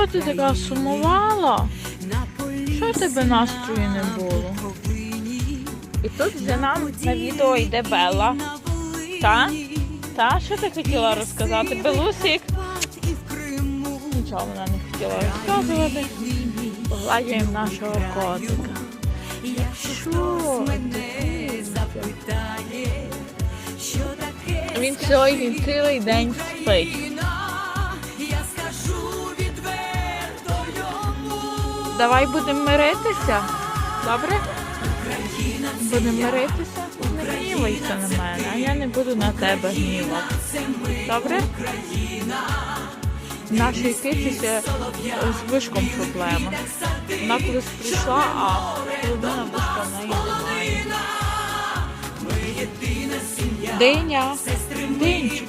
Чого ти така сумувала? Що тебе настрою не було? І тут вже нам на відео йде Белла. Та? Та? Що ти хотіла розказати? Белусик? Нічого вона не хотіла розказувати. Погладюємо нашого котика. Що? Він сьогодні цілий день спить. Давай будемо миритися. Добре? Будемо миритися. Не гнівайся на мене, а я не буду на тебе гніватися. Добре? Нашій киці ще з вишком проблема. Вона колись прийшла, а половина вишка в неї немає. Диня, динчик.